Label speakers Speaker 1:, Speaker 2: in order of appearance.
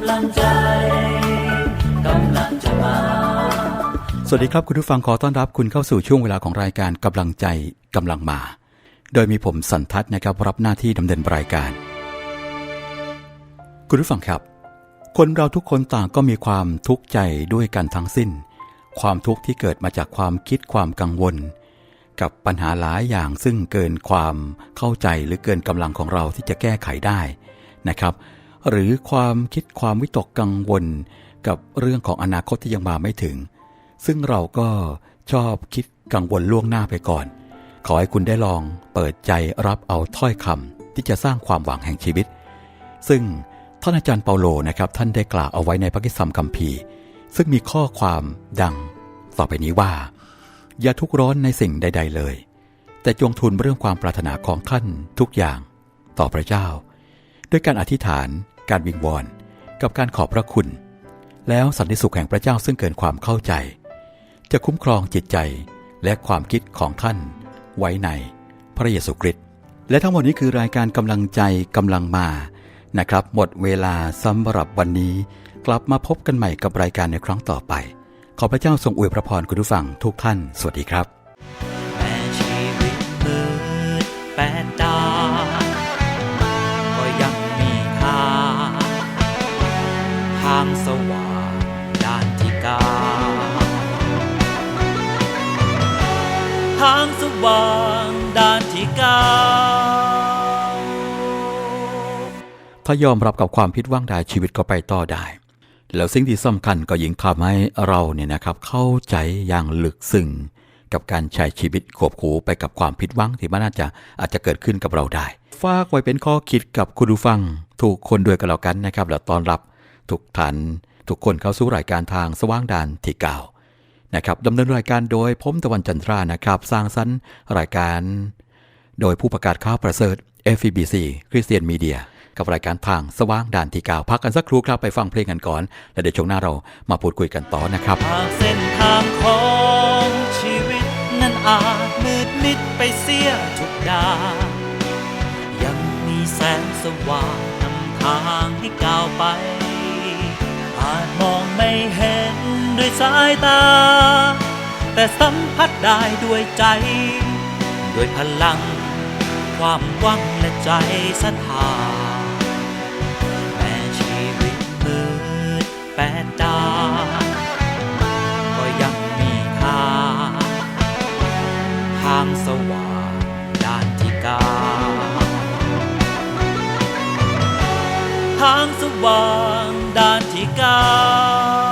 Speaker 1: ำลังใจกำลังจะมา
Speaker 2: สวัสดีครับคุณผู้ฟังขอต้อนรับคุณเข้าสู่ช่วงเวลาของรายการกำลังใจกำลังมา โดยมีผมสันทัศน์นะครับรับหน้าที่ดำเนินรายการ คุณผู้ฟังครับ คนเราทุกคนต่างก็มีความทุกข์ใจด้วยกันทั้งสิ้น ความทุกข์ที่เกิดมาจากความคิดความกังวล กับปัญหาหลายอย่างซึ่งเกินความเข้าใจหรือเกินกำลังของเราที่จะแก้ไขได้นะครับ หรือความคิดความวิตกกังวลกับเรื่องของอนาคตที่ยังมาไม่ถึง ซึ่งเราก็ชอบคิดกังวลล่วงหน้าไปก่อน ขอให้คุณได้ลองเปิดใจรับเอาถ้อยคำที่จะสร้างความหวังแห่งชีวิต ซึ่งท่านอาจารย์เปาโลนะครับ ท่านได้กล่าวเอาไว้ในพระคิสัมคัมภีร์ ซึ่งมีข้อความดัง ต่อไปนี้ว่า อย่าทุกข์ร้อนในสิ่งใด ๆ เลย แต่จงทูลเรื่องความปรารถนาของท่านทุกอย่าง ต่อพระเจ้า ด้วยการอธิษฐาน การวิงวอน กับการขอบพระคุณ แล้วสันติสุขแห่งพระเจ้าซึ่งเกินความเข้าใจ จะคุ้มครองจิตใจและความคิดของท่าน ไว้ในพระเยซูคริสต์และทั้งหมดนี้คือรายการกำลังใจกำลังมานะครับ หมดเวลาสำหรับวันนี้ กลับมาพบกันใหม่กับรายการในครั้งต่อไป ขอพระเจ้าทรงอวยพระพรคุณผู้ฟังทุกท่าน สวัสดีครับา
Speaker 1: งสว่างด้านที่เก้า
Speaker 2: ถ้ายอมรับกับความผิดหว่างได้ชีวิตก็ไปต่อได้ แล้วสิ่งที่สำคัญก็ยิ่งทำให้เราเนี่ยนะครับเข้าใจอย่างลึกซึ้งกับการใช้ชีวิตควบคู่ไปกับความผิดหวังที่มันอาจจะอาจจะเกิดขึ้นกับเราได้ ฝากไว้เป็นข้อคิดกับคุณผู้ฟัง ทุกคนด้วยกันแล้วกันนะครับ แล้วตอนรับทุกท่านทุกคนเข้าสู่รายการทางสว่างดานที่เก่า นะครับดำเนินรายการโดยผมตะวันจันทรานะครับ สร้างสรรค์รายการ โดยผู้ประกาศข่าวประเสริฐ FEBC คริสเตียนมีเดียกับรายการทางสว่างด่านที่กาวพักกันสักครู่ครับไปฟังเพลงกันก่อน แล้วเดี๋ยวช่วงหน้าเรามาพูดคุยกันต่อนะครับ
Speaker 1: หากเส้นทางของชีวิตนั้นอาจมืดมิดไปเสียทุกดายังมีแสงสว่างนำทางให้ก้าวไป สายตา แต่สัมผัสได้ด้วยใจ ด้วยพลัง ความหวังและใจศรัทธาแม้ชีวิตมืดแปดดาก็ยังมีทางทางสว่างด้านที่เก้าทางสว่างด้านที่เก้า